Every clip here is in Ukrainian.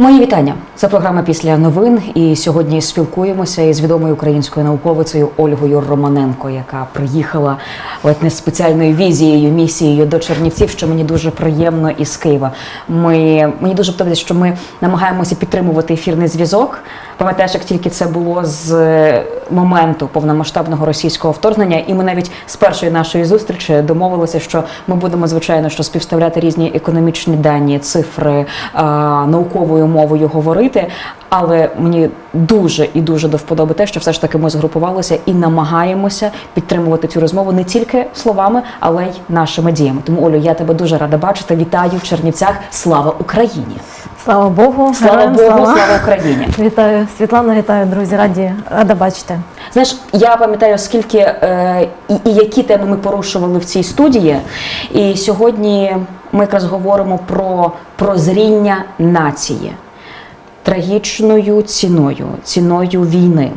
Мої вітання. Це програма після новин. І сьогодні спілкуємося із відомою українською науковицею Ольгою Романенко, яка приїхала ледь не спеціальною візією, місією до Чернівців, що мені дуже приємно із Києва. Ми мені дуже подобається, що ми намагаємося підтримувати ефірний зв'язок. Пам'ятаєш, як тільки це було з е, моменту повномасштабного російського вторгнення, і ми навіть з першої нашої зустрічі домовилися, що ми будемо звичайно що співставляти різні економічні дані, цифри а, науковою мовою говорити. Але мені дуже і дуже до вподоби те, що все ж таки ми згрупувалися і намагаємося підтримувати цю розмову не тільки словами, але й нашими діями. Тому Олю, я тебе дуже рада бачити. Вітаю в Чернівцях. Слава Україні! Слава Богу, Слава героям Богу, слава Україні! Вітаю Світлана, вітаю, друзі. Раді рада бачити. Знаєш, я пам'ятаю, скільки е, і, і які теми ми порушували в цій студії. І сьогодні ми якраз говоримо про прозріння нації трагічною ціною, ціною війни.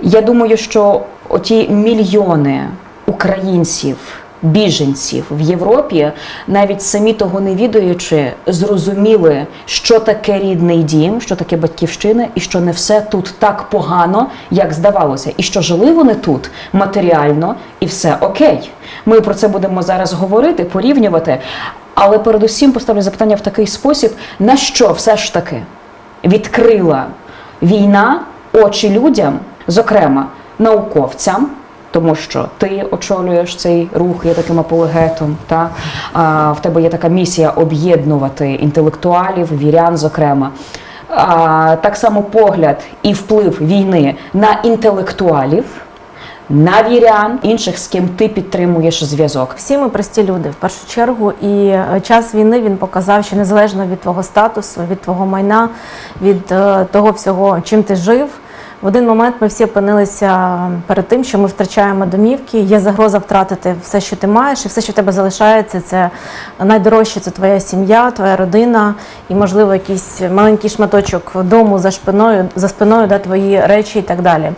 Я думаю, що оті мільйони українців. Біженців в Європі, навіть самі того не відаючи, зрозуміли, що таке рідний дім, що таке батьківщина, і що не все тут так погано, як здавалося, і що жили вони тут матеріально, і все окей. Ми про це будемо зараз говорити, порівнювати. Але передусім поставлю запитання в такий спосіб: на що все ж таки відкрила війна очі людям, зокрема науковцям. Тому що ти очолюєш цей рух, є таким апологетом. Та? А, в тебе є така місія об'єднувати інтелектуалів, вірян, зокрема. А, так само погляд і вплив війни на інтелектуалів, на вірян, інших, з ким ти підтримуєш зв'язок. Всі ми прості люди в першу чергу, і е, час війни він показав, що незалежно від твого статусу, від твого майна, від е, того всього, чим ти жив. В один момент ми всі опинилися перед тим, що ми втрачаємо домівки. Є загроза втратити все, що ти маєш, і все, що в тебе залишається, це найдорожче це твоя сім'я, твоя родина і, можливо, якийсь маленький шматочок дому за спиною, за спиною, да, твої речі і так далі.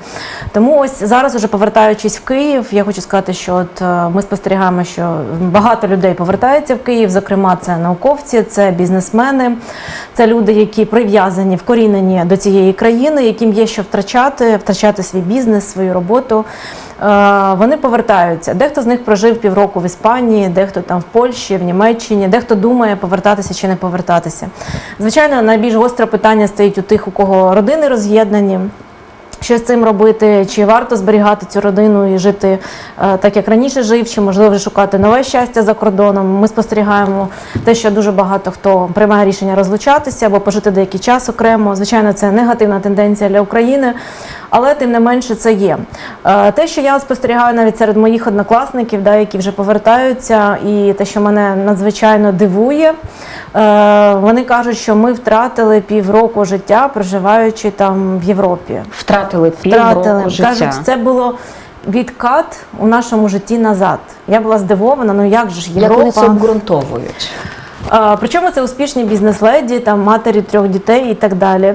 Тому ось зараз, уже повертаючись в Київ, я хочу сказати, що от е, ми спостерігаємо, що багато людей повертається в Київ. Зокрема, це науковці, це бізнесмени, це люди, які прив'язані, вкорінені до цієї країни, яким є що втрачати, втрачати свій бізнес, свою роботу. Е, Вони повертаються. Дехто з них прожив півроку в Іспанії, дехто там в Польщі, в Німеччині, дехто думає повертатися чи не повертатися. Звичайно, найбільш гостре питання стоїть у тих, у кого родини роз'єднані. Що з цим робити? Чи варто зберігати цю родину і жити е, так, як раніше жив, чи можливо шукати нове щастя за кордоном? Ми спостерігаємо те, що дуже багато хто приймає рішення розлучатися або пожити деякий час окремо. Звичайно, це негативна тенденція для України, але тим не менше це є. Е, Те, що я спостерігаю навіть серед моїх однокласників, да, які вже повертаються, і те, що мене надзвичайно дивує, е, вони кажуть, що ми втратили півроку життя, проживаючи там в Європі. Втратили півроку Втратили. життя. Кажуть, це було відкат у нашому житті назад. Я була здивована, ну як же ж Як вони це обґрунтовують? А, Причому це успішні бізнес-леді, там матері трьох дітей і так далі.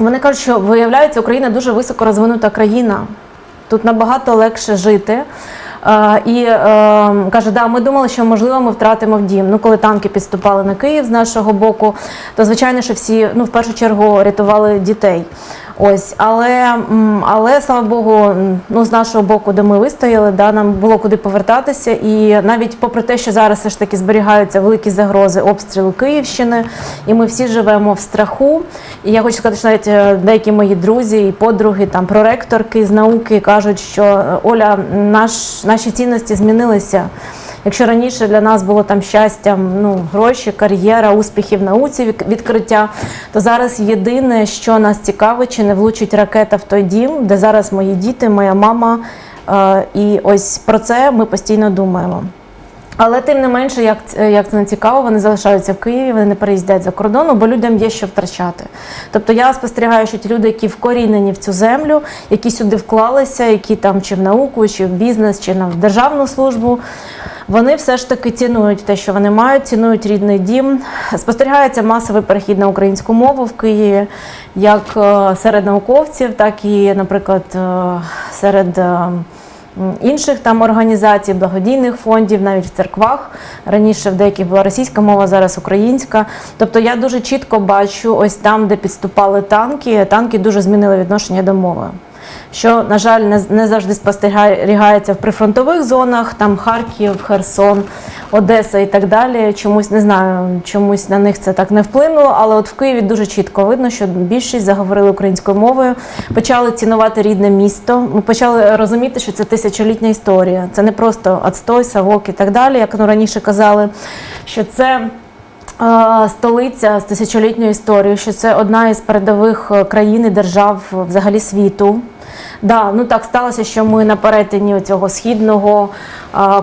Вони кажуть, що виявляється, Україна дуже високо розвинута країна. Тут набагато легше жити. Е, і е, каже, да, ми думали, що можливо ми втратимо в дім. Ну, коли танки підступали на Київ з нашого боку, то звичайно, що всі ну, в першу чергу рятували дітей. Ось, але, але слава Богу, ну з нашого боку, де ми вистояли, да, нам було куди повертатися. І навіть попри те, що зараз все ж таки зберігаються великі загрози обстрілу Київщини, і ми всі живемо в страху. І я хочу сказати, що навіть е, деякі мої друзі і подруги, там проректорки з науки кажуть, що е, Оля, наш, наші цінності змінилися. Якщо раніше для нас було там щастя, ну гроші, кар'єра, успіхи в науці, відкриття, то зараз єдине, що нас цікавить, чи не влучить ракета в той дім, де зараз мої діти, моя мама. Е, І ось про це ми постійно думаємо. Але тим не менше, як, як це не цікаво, вони залишаються в Києві, вони не переїздять за кордону, бо людям є що втрачати. Тобто я спостерігаю, що ті люди, які вкорінені в цю землю, які сюди вклалися, які там чи в науку, чи в бізнес, чи на державну службу, вони все ж таки цінують те, що вони мають, цінують рідний дім. Спостерігається масовий перехід на українську мову в Києві, як е, серед науковців, так і, наприклад, е, серед. Інших там організацій, благодійних фондів, навіть в церквах. Раніше в деяких була російська мова, зараз українська. Тобто я дуже чітко бачу, ось там, де підступали танки, танки дуже змінили відношення до мови. Що, на жаль, не, не завжди спостерігається в прифронтових зонах, там Харків, Херсон, Одеса і так далі. Чомусь не знаю, чомусь на них це так не вплинуло. Але от в Києві дуже чітко видно, що більшість заговорили українською мовою, почали цінувати рідне місто. Ми почали розуміти, що це тисячолітня історія. Це не просто отстой, савок і так далі, як ну, раніше казали, що це. Столиця з тисячолітньою історією, що це одна із передових е, країн і держав е, взагалі світу. Да, ну так сталося, що ми на перетині цього східного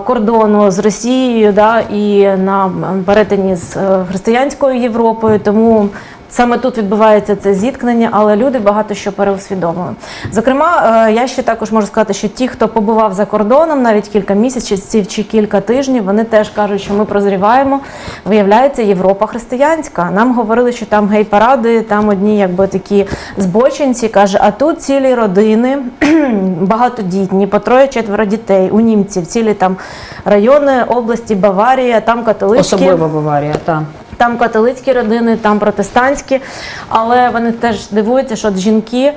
кордону з Росією, да, і на перетині з е, християнською Європою. Тому саме тут відбувається це зіткнення, але люди багато що переусвідомили. Зокрема, е, я ще також можу сказати, що ті, хто побував за кордоном, навіть кілька місяців чи кілька тижнів, вони теж кажуть, що ми прозріваємо. Виявляється, Європа християнська. Нам говорили, що там гей-паради, там одні якби такі збочинці. каже, а тут цілі родини, багатодітні, по троє-четверо дітей, у німців, цілі там райони області, Баварія, там католицькі. Особливо Баварія, так. Там католицькі родини, там протестантські, але вони теж дивуються, що жінки е,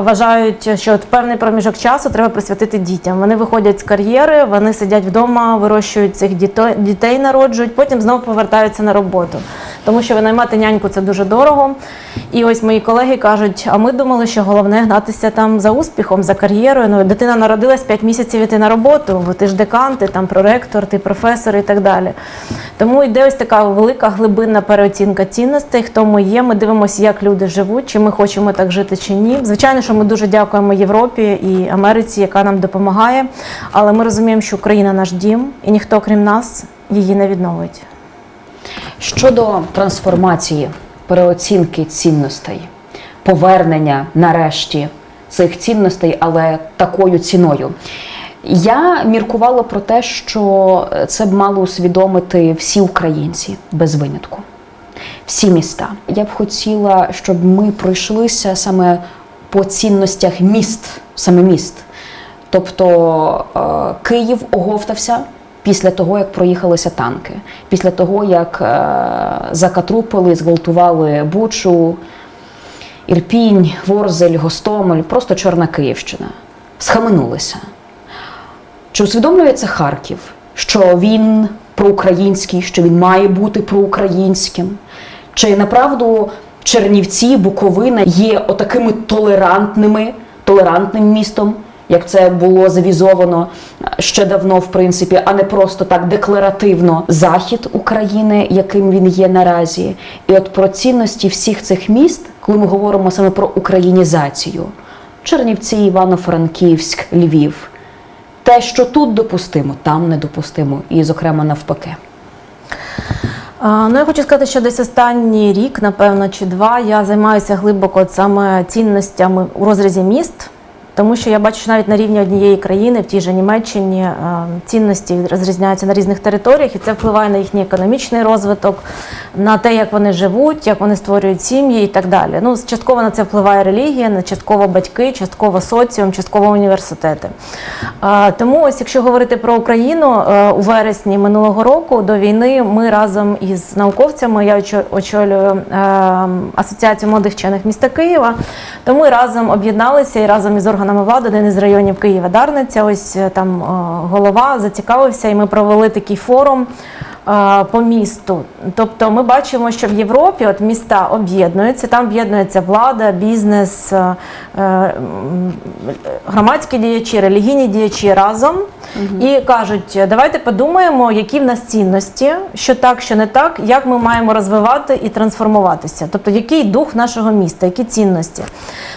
вважають, що от певний проміжок часу треба присвятити дітям. Вони виходять з кар'єри, вони сидять вдома, вирощують цих дітей, народжують, потім знову повертаються на роботу. Тому що винаймати няньку це дуже дорого. І ось мої колеги кажуть: а ми думали, що головне гнатися там за успіхом, за кар'єрою. Ну, дитина народилась 5 місяців іти на роботу, бо ти ж декан, ти там проректор, ти професор і так далі. Тому йде ось така велика глибинна переоцінка цінностей, хто ми є. Ми дивимося, як люди живуть, чи ми хочемо так жити, чи ні. Звичайно, що ми дуже дякуємо Європі і Америці, яка нам допомагає. Але ми розуміємо, що Україна наш дім, і ніхто, крім нас, її не відновить. Щодо трансформації, переоцінки цінностей, повернення нарешті цих цінностей, але такою ціною. Я міркувала про те, що це б мало усвідомити всі українці без винятку, всі міста. Я б хотіла, щоб ми пройшлися саме по цінностях міст, саме міст. Тобто е, Київ оговтався після того, як проїхалися танки, після того, як е, закатрупили, зґвалтували Бучу, Ірпінь, Ворзель, Гостомель, просто Чорна Київщина. Схаменулися. Чи усвідомлює це Харків, що він проукраїнський, що він має бути проукраїнським? Чи направду Чернівці, Буковина є отакими толерантними, толерантним містом, як це було завізовано ще давно, в принципі, а не просто так декларативно захід України, яким він є наразі? І от про цінності всіх цих міст, коли ми говоримо саме про українізацію, Чернівці, Івано-Франківськ, Львів. Те, що тут допустимо, там недопустимо, і, зокрема, навпаки. Ну, я хочу сказати, що десь останній рік, напевно, чи два, я займаюся глибоко саме цінностями у розрізі міст. Тому що я бачу, що навіть на рівні однієї країни, в тій же Німеччині, е, цінності розрізняються на різних територіях, і це впливає на їхній економічний розвиток, на те, як вони живуть, як вони створюють сім'ї і так далі. Ну, частково на це впливає релігія, на частково батьки, частково соціум, частково університети. Тому, ось якщо говорити про Україну, е, у вересні минулого року до війни ми разом із науковцями, я очолюю е, Асоціацію молодих вчених міста Києва, то ми разом об'єдналися і разом із органами влади, один із районів Києва Дарниця, ось е, там е, голова зацікавився, і ми провели такий форум. По місту, тобто ми бачимо, що в Європі от міста об'єднуються, там об'єднується влада, бізнес, е, е, громадські діячі, релігійні діячі разом і кажуть: давайте подумаємо, які в нас цінності, що так, що не так, як ми маємо розвивати і трансформуватися. Тобто, який дух нашого міста, які цінності.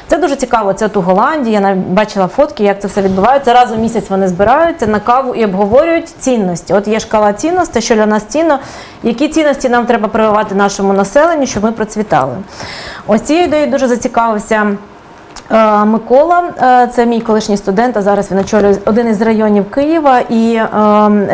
Це дуже цікаво. Це от у Голландії. Я навіть бачила фотки, як це все відбувається. Раз у місяць вони збираються на каву і обговорюють цінності. От є шкала цінностей, що для нас цінно, які цінності нам треба прививати нашому населенню, щоб ми процвітали. Ось цією ідеєю дуже зацікавився. Е, Микола, е, це мій колишній студент, а зараз він очолює один із районів Києва. І е,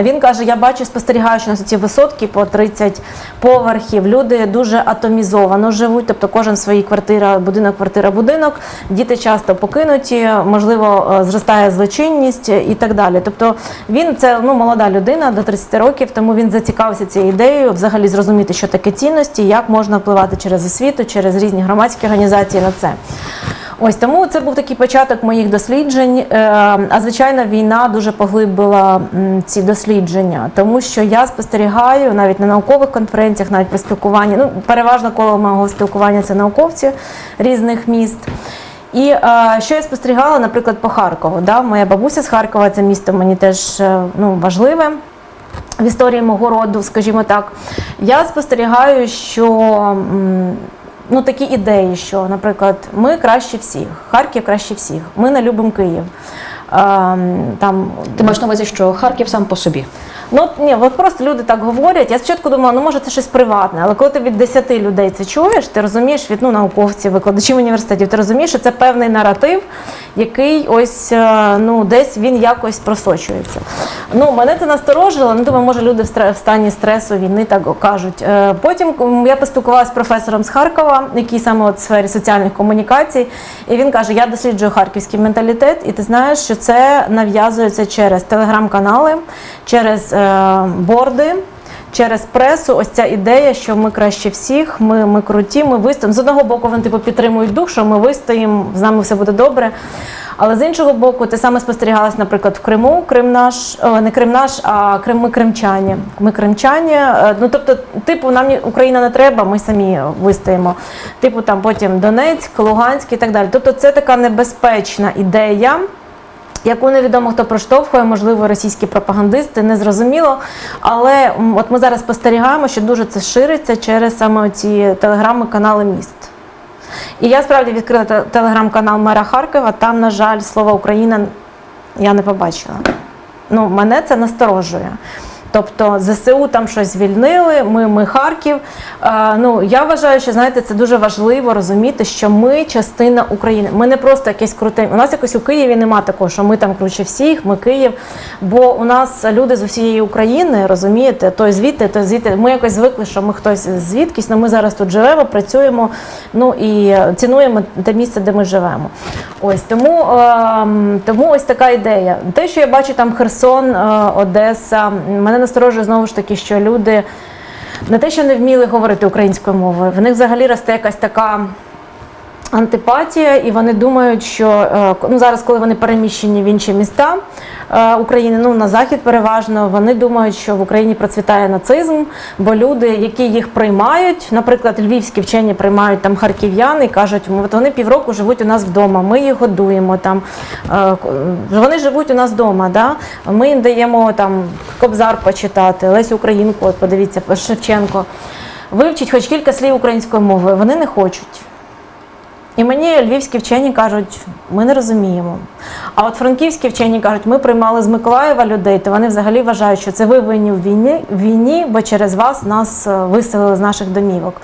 він каже: я бачу, спостерігаючи на ці висотки по 30 поверхів. Люди дуже атомізовано живуть, тобто кожен в своїй квартира, будинок, квартира, будинок. Діти часто покинуті, можливо, е, зростає злочинність і так далі. Тобто він це ну молода людина до 30 років, тому він зацікавився цією ідеєю, взагалі зрозуміти, що таке цінності, як можна впливати через освіту, через різні громадські організації на це. Ось тому це був такий початок моїх досліджень. Е, А звичайно, війна дуже поглибила ці дослідження, тому що я спостерігаю навіть на наукових конференціях, навіть при спілкуванні. Ну, переважно коло мого спілкування це науковці різних міст. І е, що я спостерігала, наприклад, по Харкову. Да? Моя бабуся з Харкова, це місто мені теж е, ну, важливе в історії мого роду, скажімо так. Я спостерігаю, що ну, такі ідеї, що, наприклад, ми краще всіх, Харків краще всіх, ми не любимо Київ. Е, Там Ти маєш на увазі, що Харків сам по собі. Ну ні, от просто люди так говорять. Я спочатку думала, ну може це щось приватне, але коли ти від 10 людей це чуєш, ти розумієш від ну, науковців, викладачів університетів, ти розумієш, що це певний наратив, який ось е, ну десь він якось просочується. Ну мене це насторожило. Ну думаю, може люди в стані стресу війни так кажуть. Е, Потім я поспілкувалася з професором з Харкова, який саме от в сфері соціальних комунікацій, і він каже: Я досліджую харківський менталітет, і ти знаєш, що це нав'язується через телеграм-канали, через е, борди. Через пресу, ось ця ідея, що ми краще всіх, ми, ми круті, ми вистоїмо. З одного боку, вони типу підтримують дух, що ми вистоїмо, з нами все буде добре. Але з іншого боку, те саме спостерігалось, наприклад, в Криму. Крим наш, о, не Крим наш, а Крим, ми кримчані. Ми кримчані. Е, Ну тобто, типу, нам Україна не треба, ми самі вистоїмо. Типу, там потім Донецьк, Луганськ і так далі. Тобто, це така небезпечна ідея яку невідомо хто проштовхує, можливо, російські пропагандисти, незрозуміло. Але от ми зараз спостерігаємо, що дуже це шириться через саме ці телеграми, канали міст. І я справді відкрила телеграм-канал мера Харкова. Там, на жаль, слово Україна я не побачила. Ну, мене це насторожує. Тобто ЗСУ там щось звільнили, ми, ми Харків. Е, ну я вважаю, що знаєте, це дуже важливо розуміти, що ми частина України. Ми не просто якесь круте. У нас якось у Києві нема такого, що ми там круче всіх, ми Київ. Бо у нас люди з усієї України, розумієте, той звідти, той звідти. Ми якось звикли, що ми хтось звідкись, але ми зараз тут живемо, працюємо, ну і цінуємо те місце, де ми живемо. Ось тому, ем, тому ось така ідея. Те, що я бачу там Херсон, е, Одеса, мене насторожує знову ж таки, що люди не те, що не вміли говорити українською мовою, в них взагалі росте якась така. Антипатія, і вони думають, що е, ну зараз, коли вони переміщені в інші міста е, України, ну на захід переважно, вони думають, що в Україні процвітає нацизм, бо люди, які їх приймають, наприклад, львівські вчені приймають там харків'яни і кажуть, «М, от вони півроку живуть у нас вдома, ми їх годуємо там, е, вони живуть у нас вдома, да? ми їм даємо там Кобзар почитати, Лесю Українку, от подивіться, Шевченко. Вивчить хоч кілька слів української мови, вони не хочуть. І мені львівські вчені кажуть, ми не розуміємо. А от франківські вчені кажуть, ми приймали з Миколаєва людей, то вони взагалі вважають, що це ви винні в війні, війні, бо через вас нас е, виселили з наших домівок.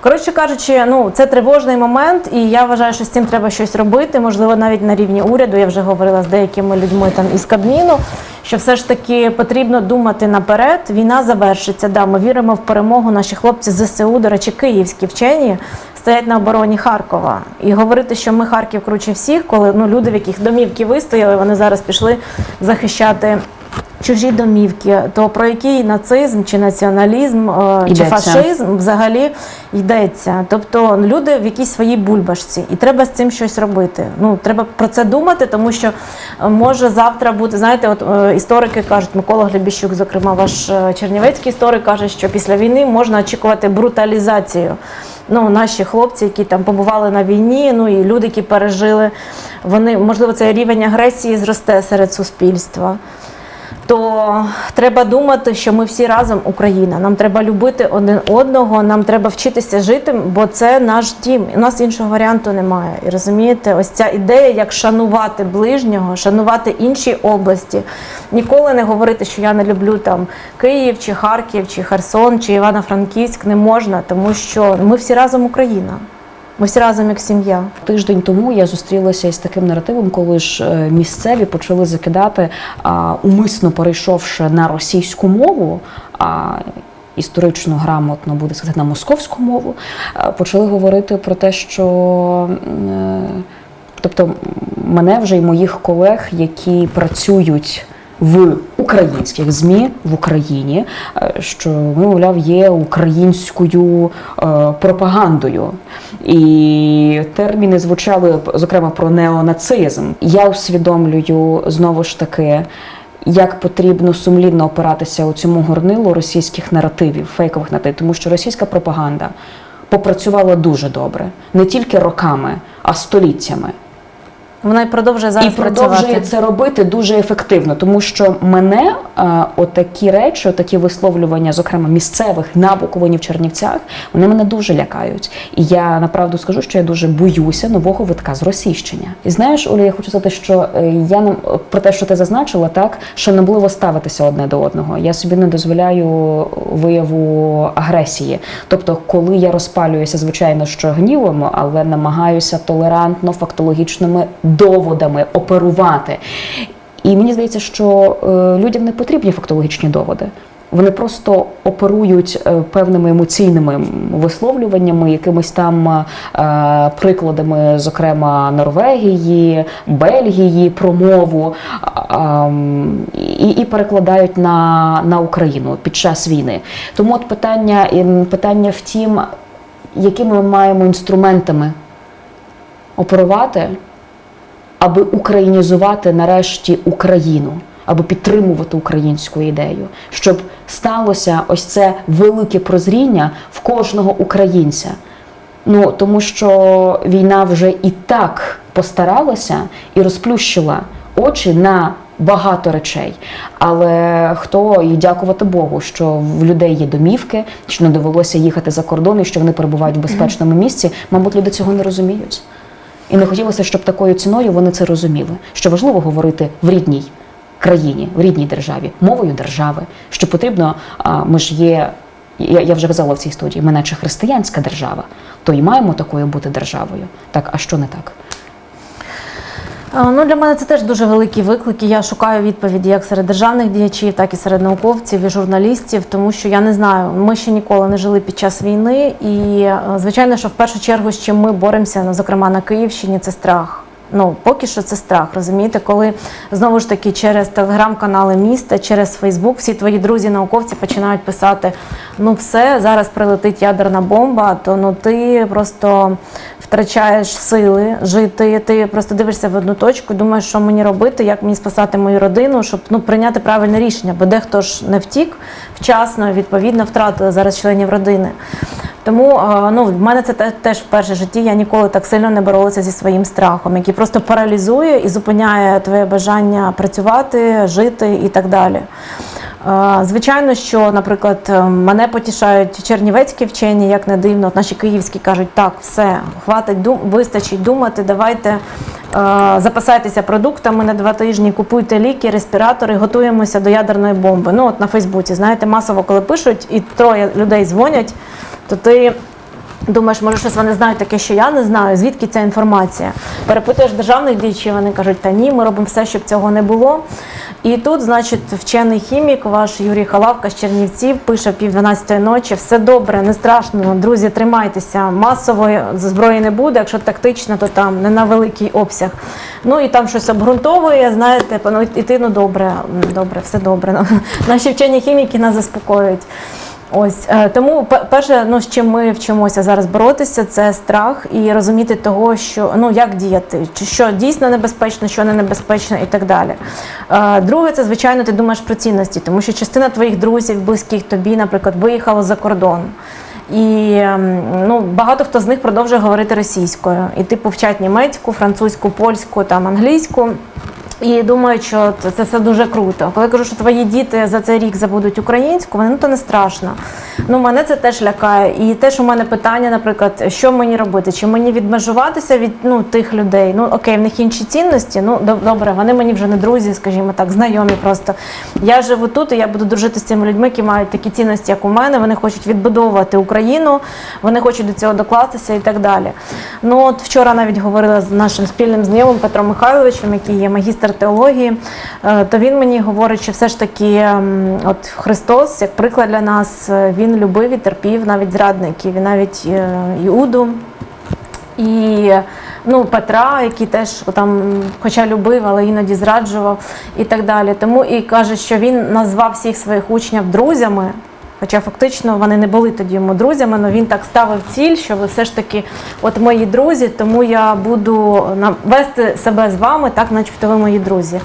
Коротше кажучи, ну це тривожний момент, і я вважаю, що з цим треба щось робити. Можливо, навіть на рівні уряду. Я вже говорила з деякими людьми там із Кабміну, що все ж таки потрібно думати наперед. Війна завершиться. Да, ми віримо в перемогу. Наші хлопці ЗСУ, до речі, київські вчені стоять на обороні Харкова. І говорити, що ми Харків круче всіх, коли ну люди, в яких домівки вистояли, вони зараз пішли захищати. Чужі домівки, то про який нацизм чи націоналізм е, чи фашизм взагалі йдеться. Тобто люди в якійсь своїй бульбашці, і треба з цим щось робити. Ну треба про це думати, тому що е, може завтра бути. Знаєте, от е, історики кажуть, Микола Глебіщук, зокрема, ваш чернівецький історик каже, що після війни можна очікувати бруталізацію. Ну, наші хлопці, які там побували на війні, ну і люди, які пережили, вони можливо цей рівень агресії зросте серед суспільства то треба думати, що ми всі разом Україна. Нам треба любити один одного, нам треба вчитися жити, бо це наш дім. У нас іншого варіанту немає. І розумієте, ось ця ідея, як шанувати ближнього, шанувати інші області. Ніколи не говорити, що я не люблю там Київ, чи Харків, чи Херсон, чи Івано-Франківськ не можна, тому що ми всі разом Україна. Ми всі разом як сім'я. Тиждень тому я зустрілася із таким наративом, коли ж е, місцеві почали закидати, умисно перейшовши на російську мову. А, Історично грамотно буде сказати на московську мову, почали говорити про те, що е, тобто мене вже і моїх колег, які працюють в українських змі в Україні, е, що ми, мовляв, є українською е, пропагандою. І терміни звучали зокрема про неонацизм. Я усвідомлюю знову ж таки. Як потрібно сумлінно опиратися у цьому горнилу російських наративів, фейкових наративів, тому що російська пропаганда попрацювала дуже добре, не тільки роками, а століттями. Вона й продовжує зараз І продовжує працювати. це робити дуже ефективно, тому що мене е, отакі речі, отакі висловлювання, зокрема місцевих на Буковині в Чернівцях, вони мене дуже лякають. І я направду скажу, що я дуже боюся нового витка з російщення. І знаєш, Оля, я хочу сказати, що е, я нам про те, що ти зазначила, так шанобливо ставитися одне до одного. Я собі не дозволяю вияву агресії. Тобто, коли я розпалююся, звичайно, що гнівом, але намагаюся толерантно, фактологічними доводами оперувати. І мені здається, що е, людям не потрібні фактологічні доводи. Вони просто оперують е, певними емоційними висловлюваннями, якимись там е, прикладами, зокрема Норвегії, Бельгії, про мову, і, перекладають на, на Україну під час війни. Тому от питання, питання в тім, якими ми маємо інструментами оперувати, аби українізувати нарешті Україну, аби підтримувати українську ідею, щоб сталося ось це велике прозріння в кожного українця. Ну тому що війна вже і так постаралася і розплющила очі на багато речей. Але хто і дякувати Богу, що в людей є домівки, що не довелося їхати за кордон і що вони перебувають в безпечному місці. Мабуть, люди цього не розуміють. І не хотілося, щоб такою ціною вони це розуміли. Що важливо говорити в рідній країні, в рідній державі, мовою держави. Що потрібно, ми ж є. Я, я вже казала в цій студії, ми наче християнська держава, то і маємо такою бути державою. Так, а що не так? А, Ну, для мене це теж дуже великі виклики. Я шукаю відповіді як серед державних діячів, так і серед науковців і журналістів, тому що я не знаю, ми ще ніколи не жили під час війни. І е, звичайно, що в першу чергу, з чим ми боремося, ну, зокрема на Київщині, це страх. Ну, поки що це страх, розумієте, коли знову ж таки через телеграм-канали міста, через Фейсбук всі твої друзі, науковці починають писати: ну все, зараз прилетить ядерна бомба, то ну ти просто втрачаєш сили жити. Ти просто дивишся в одну точку, думаєш, що мені робити, як мені спасати мою родину, щоб ну прийняти правильне рішення, бо дехто ж не втік вчасно, відповідно втратили зараз членів родини. Тому ну, в мене це теж вперше в житті. Я ніколи так сильно не боролася зі своїм страхом, який просто паралізує і зупиняє твоє бажання працювати, жити і так далі. Звичайно, що, наприклад, е, мене потішають чернівецькі вчені, як не дивно, наші київські кажуть, так, все, хватить, дум, вистачить думати, давайте запасайтеся продуктами на два тижні, купуйте ліки, респіратори, готуємося до ядерної бомби. Ну, от на Фейсбуці, знаєте, масово, коли пишуть, і троє людей дзвонять, то ти Думаєш, може, щось вони знають таке, що я не знаю, звідки ця інформація. Перепитуєш державних діячів, вони кажуть, та ні, ми робимо все, щоб цього не було. І тут, значить, вчений хімік, ваш Юрій Халавка з Чернівців, пише пів 12 ночі, все добре, не страшно, друзі, тримайтеся. Масової зброї не буде, якщо тактично, то там не на великий обсяг. Ну і там щось обґрунтовує, знаєте, ну, і ти, ну добре, добре, все добре. Наші вчені хіміки нас заспокоюють. Ось е, тому перше, ну з чим ми вчимося зараз боротися, це страх і розуміти того, що ну як діяти, чи що дійсно небезпечно, що не небезпечно, і так далі. Е, Друге, це звичайно, ти думаєш про цінності, тому що частина твоїх друзів, близьких тобі, наприклад, виїхала за кордон. І ем, ну, багато хто з них продовжує говорити російською. І типу вчать німецьку, французьку, польську, там англійську. І думаю, що це все дуже круто. Коли я кажу, що твої діти за цей рік забудуть українську, вони ну то не страшно. Ну мене це теж лякає. І теж у мене питання, наприклад, що мені робити? Чи мені відмежуватися від ну тих людей? Ну окей, в них інші цінності. Ну добре, вони мені вже не друзі, скажімо так, знайомі просто. Я живу тут, і я буду дружити з цими людьми, які мають такі цінності, як у мене. Вони хочуть відбудовувати Україну, вони хочуть до цього докластися і так далі. Ну от вчора навіть говорила з нашим спільним знайомим Петром Михайловичем, який є магістр теології. е, То він мені говорить, що все ж таки, ем, от Христос, як приклад для нас, е, він любив і терпів навіть зрадників, і навіть е, Іуду. І ну, Петра, який теж там, хоча любив, але іноді зраджував і так далі. Тому і каже, що він назвав всіх своїх учнів друзями. Хоча фактично вони не були тоді йому друзями, але він так ставив ціль, що ви все ж таки, от мої друзі, тому я буду вести себе з вами, так, начебто ви мої друзі.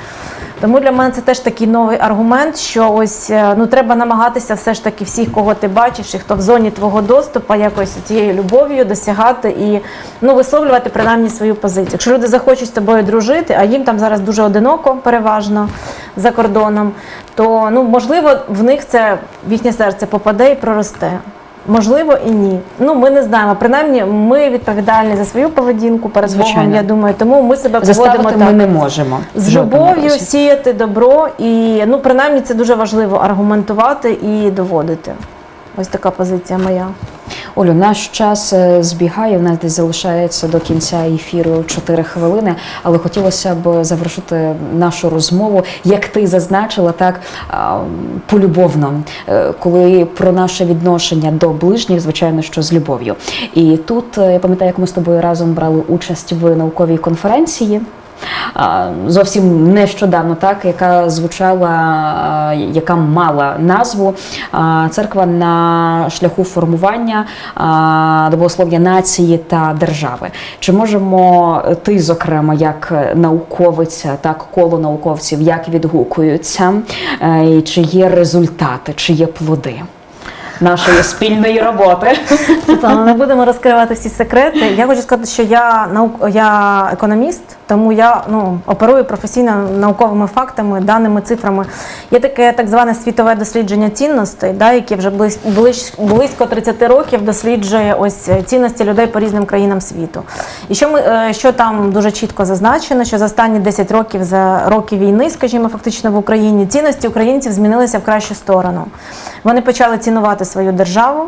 Тому для мене це теж такий новий аргумент, що ось е, ну треба намагатися все ж таки всіх, кого ти бачиш, і хто в зоні твого доступу, якось цією любов'ю досягати і ну висловлювати принаймні свою позицію. Якщо люди захочуть з тобою дружити, а їм там зараз дуже одиноко, переважно за кордоном, то ну можливо в них це в їхнє серце попаде і проросте. Можливо, і ні. Ну ми не знаємо. Принаймні, ми відповідальні за свою поведінку перед Богом. Я думаю, тому ми себе поводимо так ми не можемо. з любов'ю сіяти добро, і ну принаймні це дуже важливо аргументувати і доводити. Ось така позиція моя. Олю, наш час е, збігає. В нас десь залишається до кінця ефіру 4 хвилини, але хотілося б завершити нашу розмову, як ти зазначила, так полюбовно, Е, коли про наше відношення до ближніх, звичайно, що з любов'ю. І тут е, я пам'ятаю, як ми з тобою разом брали участь в науковій конференції. Зовсім нещодавно, так яка звучала, яка мала назву церква на шляху формування до богослов'я нації та держави. Чи можемо ти, зокрема, як науковиця, так коло науковців, як відгукуються, Е, чи є результати, чи є плоди нашої спільної роботи? Світлана, не будемо розкривати всі секрети. Я хочу сказати, що я наук, я економіст, тому я ну оперую професійно науковими фактами, даними, цифрами. Є таке так зване світове дослідження цінностей, да, яке вже близь, близь, близько 30 років досліджує ось цінності людей по різним країнам світу. І що ми е, що там дуже чітко зазначено, що за останні 10 років за роки війни, скажімо, фактично в Україні, цінності українців змінилися в кращу сторону. Вони почали цінувати свою державу,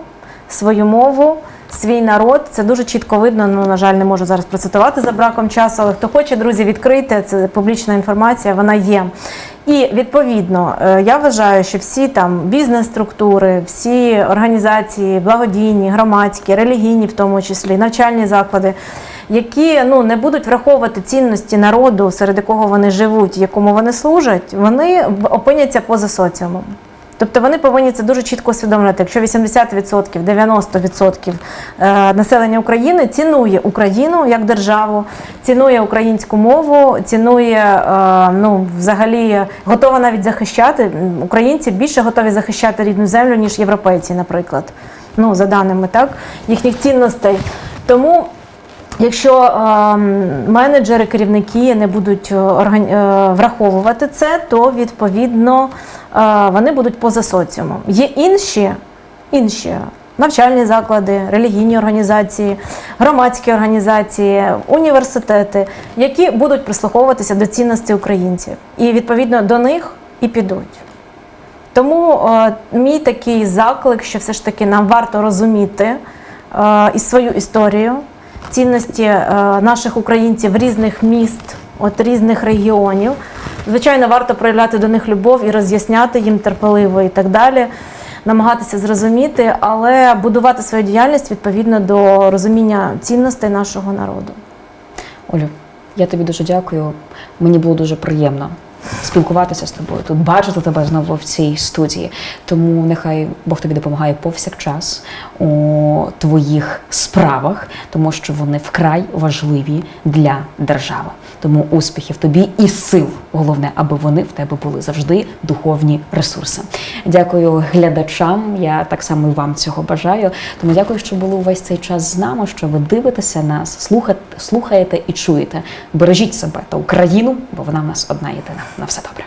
свою мову, свій народ. Це дуже чітко видно. Ну, на жаль, не можу зараз процитувати за браком часу, але хто хоче, друзі, відкрийте, це публічна інформація, вона є. І відповідно, е, я вважаю, що всі там бізнес-структури, всі організації, благодійні, громадські, релігійні, в тому числі, навчальні заклади. Які ну не будуть враховувати цінності народу, серед якого вони живуть, якому вони служать, вони опиняться поза соціумом. Тобто вони повинні це дуже чітко усвідомлювати. Якщо 80%, 90% е, населення України цінує Україну як державу, цінує українську мову, цінує е, ну, взагалі готова навіть захищати. Українці більше готові захищати рідну землю, ніж європейці, наприклад. Ну, за даними так, їхніх цінностей. Тому Якщо е, менеджери, керівники не будуть е, орган- е, враховувати це, то відповідно е, вони будуть поза соціумом. Є інші, інші навчальні заклади, релігійні організації, громадські організації, університети, які будуть прислуховуватися до цінностей українців, і відповідно до них і підуть. Тому е, мій такий заклик, що все ж таки нам варто розуміти е, і свою історію, цінності е, наших українців різних міст, от різних регіонів. Звичайно, варто проявляти до них любов і роз'ясняти їм терпеливо і так далі, намагатися зрозуміти, але будувати свою діяльність відповідно до розуміння цінностей нашого народу. Олю, я тобі дуже дякую. Мені було дуже приємно спілкуватися з тобою, тут бачити тебе знову в цій студії. Тому нехай Бог тобі допомагає повсякчас у твоїх справах, тому що вони вкрай важливі для держави. Тому успіхів тобі і сил. Головне, аби вони в тебе були завжди духовні ресурси. Дякую глядачам. Я так само вам цього бажаю. Тому дякую, що були увесь цей час з нами. Що ви дивитеся нас, слухаєте, слухаєте і чуєте. Бережіть себе та Україну, бо вона в нас одна єдина на все добре.